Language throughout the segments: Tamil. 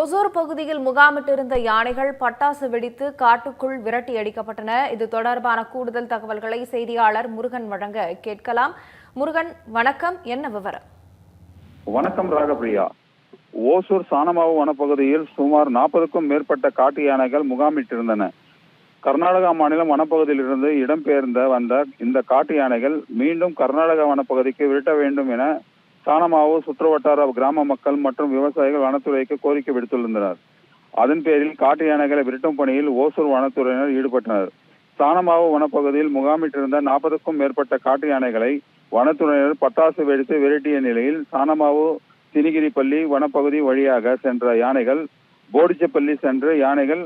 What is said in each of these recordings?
ஒசூர் பகுதியில் முகாமிட்டிருந்த யானைகள் பட்டாசு வெடித்து காட்டுக்குள் விரட்டி அடிக்கப்பட்டன. இது தொடர்பான கூடுதல் தகவல்களை செய்தியாளர் முருகன் வழங்க கேட்கலாம். முருகன் வணக்கம். என்ன விவரம்? வணக்கம் ராகப்பிரியா. ஓசூர் சானமாவு வனப்பகுதியில் சுமார் நாற்பதுக்கும் மேற்பட்ட காட்டு யானைகள் முகாமிட்டிருந்தன. கர்நாடகா மாநிலம் வனப்பகுதியிலிருந்து இடம்பெயர்ந்த வந்த இந்த காட்டு யானைகள் மீண்டும் கர்நாடக வனப்பகுதிக்கு விரட்ட வேண்டும் என சானமாவு சுற்றுவட்டார கிராம மக்கள் மற்றும் விவசாயிகள் வனத்துறைக்கு கோரிக்கை விடுத்துள்ளனர். அதன் பேரில் காட்டு யானைகளை விரட்டும் பணியில் ஓசூர் வனத்துறையினர் ஈடுபட்டனர். சானமாவு வனப்பகுதியில் முகாமிட்டிருந்த நாற்பதுக்கும் மேற்பட்ட காட்டு யானைகளை வனத்துறையினர் பட்டாசு வெடித்து விரட்டிய நிலையில் சானமாவு தினிகிரிப்பள்ளி வனப்பகுதி வழியாக சென்ற யானைகள் போடிச்சப்பள்ளி சென்று யானைகள்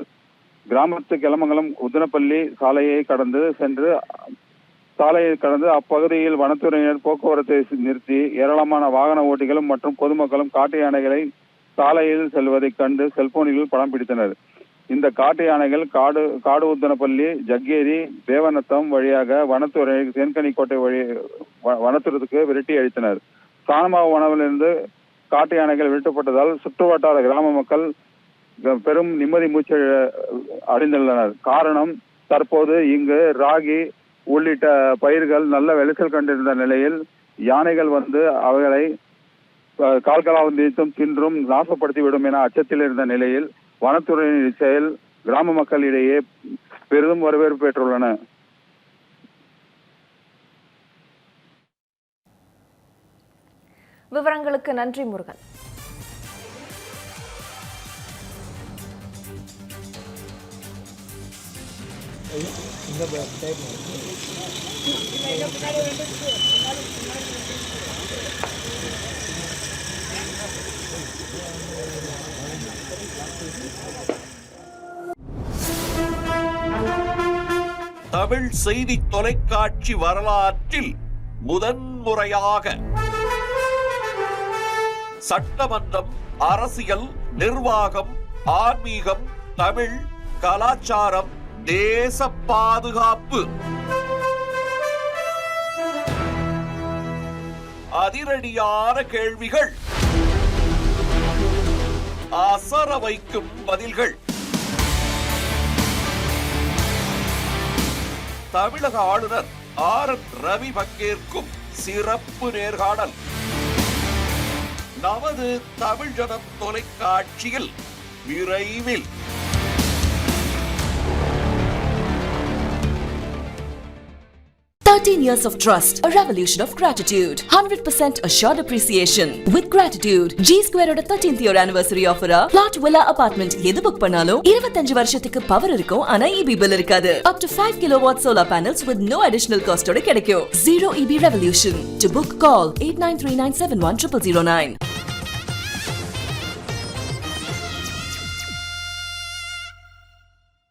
கிராமத்து கிளமங்கலம் உதனப்பள்ளி சாலையை கடந்து சென்று சாலையை கடந்து அப்பகுதியில் வனத்துறையினர் போக்குவரத்தை நிறுத்தி ஏராளமான வாகன ஓட்டிகளும் மற்றும் பொதுமக்களும் காட்டு யானைகளை சாலையில் செல்வதைக் கண்டு செல்போனில் படம் பிடித்தனர். இந்த காட்டு யானைகள் காடு காடு உத்தனப்பள்ளி ஜக்கேரி தேவநத்தம் வழியாக வனத்துறை தேன்கனிக்கோட்டை வழி வ- விரட்டி அழித்தனர் சாணமாவு வனவிலிருந்து காட்டு யானைகள் விரட்டப்பட்டதால் சுற்றுவட்டார கிராம மக்கள் பெரும் நிம்மதி மூச்சு அடைந்துள்ளனர். காரணம் தற்போது இங்கு ராகி உள்ளிட்ட பயிர்கள் நல்ல விளைச்சல் கண்டிருந்த நிலையில் யானைகள் வந்து அவைகளை கால்களாவும் நீத்தும் தின்றும் நாசப்படுத்திவிடும் என அச்சத்தில் இருந்த நிலையில் வனத்துறையின் செயல் கிராம மக்களிடையே பெரிதும் வரவேற்பு பெற்றுள்ளன. விவரங்களுக்கு நன்றி முருகன். தமிழ் செய்தி தொலைக்காட்சி வரலாற்றில் முதன்முறையாக சட்டமன்றம் அரசியல் நிர்வாகம் ஆன்மீகம் தமிழ் கலாச்சாரம் தேச பாதுகாப்பு. அதிரடியான கேள்விகள். அசர வைக்கும் பதில்கள். தமிழக ஆளுநர் ஆர் என் ரவி பங்கேற்கும் சிறப்பு நேர்காணல். நமது தமிழ் ஜனம் தொலைக்காட்சியில் விரைவில். Thirteen years of trust, a revolution of gratitude, 100% assured appreciation. With gratitude, G Square ஓட 13th year anniversary offer ஆ plot villa apartment எது புக் பண்ணாலும் 25 வருஷத்துக்கு பவர் இருக்கும் ஆனா EB பில் இருக்காது. Up to 5 kilowatt solar panels with no additional cost ஓட கிடைக்கும். Zero EB revolution. To book, call 8939710009.